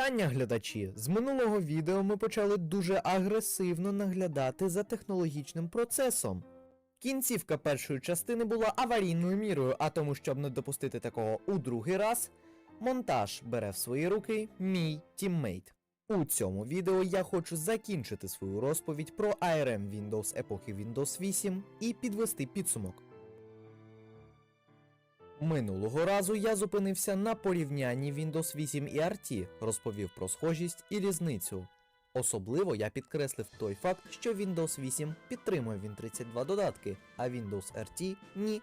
Вітання, глядачі! З минулого відео ми почали дуже агресивно наглядати за технологічним процесом. Кінцівка першої частини була аварійною мірою, а тому, щоб не допустити такого у другий раз, монтаж бере в свої руки мій тіммейт. У цьому відео я хочу закінчити свою розповідь про ARM Windows епохи Windows 8 і підвести підсумок. Минулого разу я зупинився на порівнянні Windows 8 і RT, розповів про схожість і різницю. Особливо я підкреслив той факт, що Windows 8 підтримує Win32 додатки, а Windows RT ні.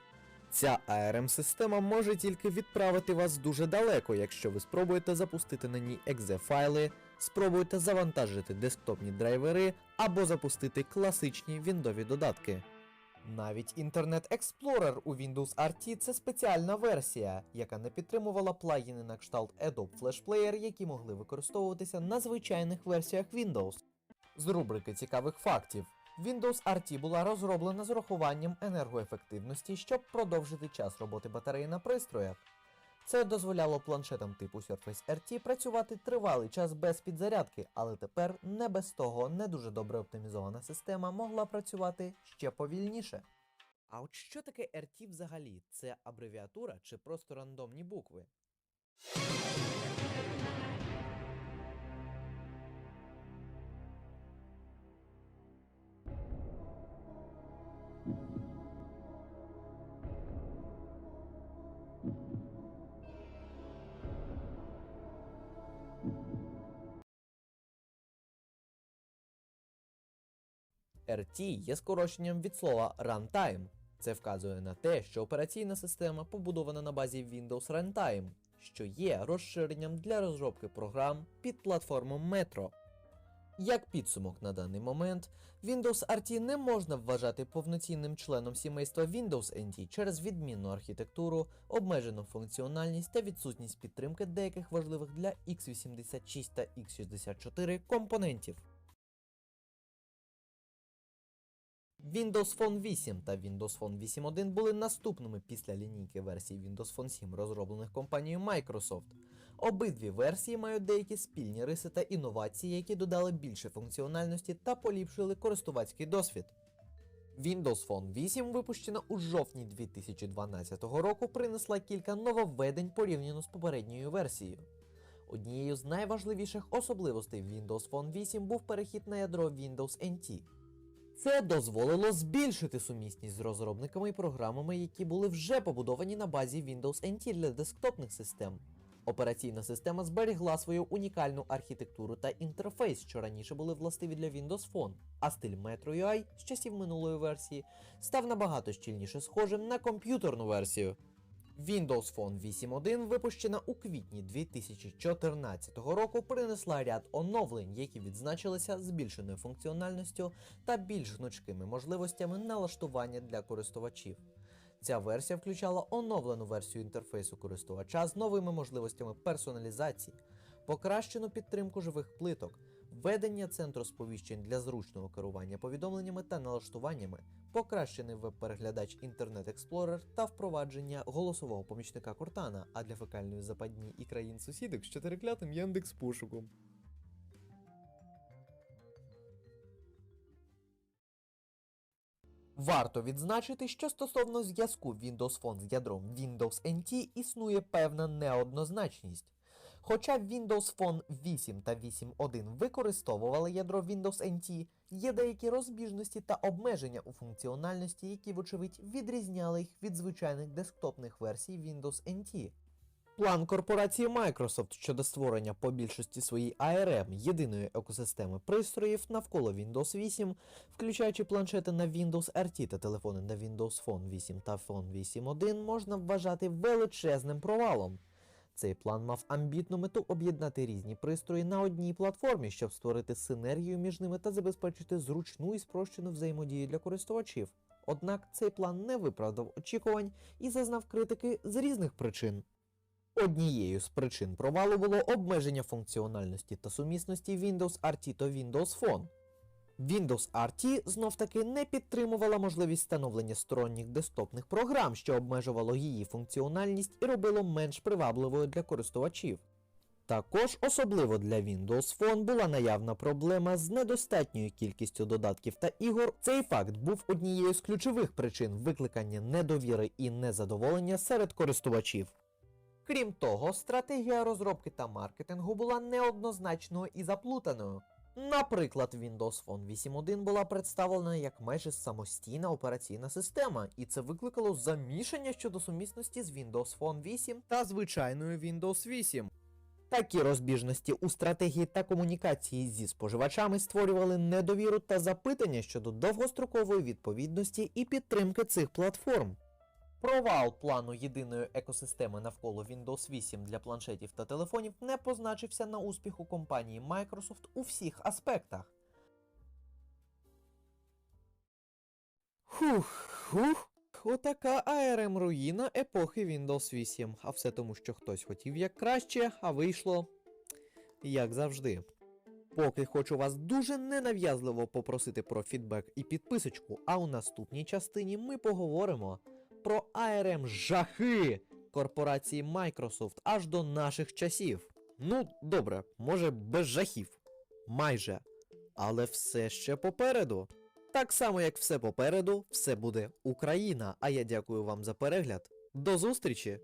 Ця ARM-система може тільки відправити вас дуже далеко, якщо ви спробуєте запустити на ній exe файли, спробуєте завантажити десктопні драйвери або запустити класичні віндові додатки. Навіть Internet Explorer у Windows RT це спеціальна версія, яка не підтримувала плагіни на кшталт Adobe Flash Player, які могли використовуватися на звичайних версіях Windows. З рубрики цікавих фактів. Windows RT була розроблена з урахуванням енергоефективності, щоб продовжити час роботи батареї на пристроях. Це дозволяло планшетам типу Surface RT працювати тривалий час без підзарядки, але тепер не без того не дуже добре оптимізована система могла працювати ще повільніше. А от що таке RT взагалі? Це абревіатура чи просто рандомні букви? RT є скороченням від слова runtime. Це вказує на те, що операційна система побудована на базі Windows Runtime, що є розширенням для розробки програм під платформу Metro. Як підсумок на даний момент, Windows RT не можна вважати повноцінним членом сімейства Windows NT через відмінну архітектуру, обмежену функціональність та відсутність підтримки деяких важливих для x86 та x64 компонентів. Windows Phone 8 та Windows Phone 8.1 були наступними після лінійки версій Windows Phone 7, розроблених компанією Microsoft. Обидві версії мають деякі спільні риси та інновації, які додали більше функціональності та поліпшили користувацький досвід. Windows Phone 8, випущена у жовтні 2012 року, принесла кілька нововведень порівняно з попередньою версією. Однією з найважливіших особливостей Windows Phone 8 був перехід на ядро Windows NT. Це дозволило збільшити сумісність з розробниками і програмами, які були вже побудовані на базі Windows NT для десктопних систем. Операційна система зберігла свою унікальну архітектуру та інтерфейс, що раніше були властиві для Windows Phone, а стиль Metro UI з часів минулої версії став набагато щільніше схожим на комп'ютерну версію. Windows Phone 8.1, випущена у квітні 2014 року, принесла ряд оновлень, які відзначилися збільшеною функціональністю та більш гнучкими можливостями налаштування для користувачів. Ця версія включала оновлену версію інтерфейсу користувача з новими можливостями персоналізації, покращену підтримку живих плиток, введення центру сповіщень для зручного керування повідомленнями та налаштуваннями, покращений веб-переглядач Internet Explorer та впровадження голосового помічника Кортана, а для фекальної западні і країн сусідок з чотириклятим Яндекс пошуком. Варто відзначити, що стосовно зв'язку Windows Phone з ядром Windows NT існує певна неоднозначність. Хоча Windows Phone 8 та 8.1 використовували ядро Windows NT, є деякі розбіжності та обмеження у функціональності, які, вочевидь, відрізняли їх від звичайних десктопних версій Windows NT. План корпорації Microsoft щодо створення по більшості своїй ARM єдиної екосистеми пристроїв навколо Windows 8, включаючи планшети на Windows RT та телефони на Windows Phone 8 та Phone 8.1, можна вважати величезним провалом. Цей план мав амбітну мету об'єднати різні пристрої на одній платформі, щоб створити синергію між ними та забезпечити зручну і спрощену взаємодію для користувачів. Однак цей план не виправдав очікувань і зазнав критики з різних причин. Однією з причин провалу було обмеження функціональності та сумісності Windows RT та Windows Phone. Windows RT знов таки не підтримувала можливість встановлення сторонніх десктопних програм, що обмежувало її функціональність і робило менш привабливою для користувачів. Також особливо для Windows Phone була наявна проблема з недостатньою кількістю додатків та ігор. Цей факт був однією з ключових причин викликання недовіри і незадоволення серед користувачів. Крім того, стратегія розробки та маркетингу була неоднозначною і заплутаною. Наприклад, Windows Phone 8.1 була представлена як майже самостійна операційна система, і це викликало замішання щодо сумісності з Windows Phone 8 та звичайною Windows 8. Такі розбіжності у стратегії та комунікації зі споживачами створювали недовіру та запитання щодо довгострокової відповідності і підтримки цих платформ. Провал плану єдиної екосистеми навколо Windows 8 для планшетів та телефонів не позначився на успіху компанії Microsoft у всіх аспектах. Хух, хух. Отака ARM руїна епохи Windows 8. А все тому, що хтось хотів як краще, а вийшло як завжди. Поки хочу вас дуже ненав'язливо попросити про фідбек і підписочку, а у наступній частині ми поговоримо про ARM жахи корпорації Microsoft аж до наших часів. Ну, добре, може без жахів. Майже. Але все ще попереду. Так само, як все попереду, все буде Україна. А я дякую вам за перегляд. До зустрічі!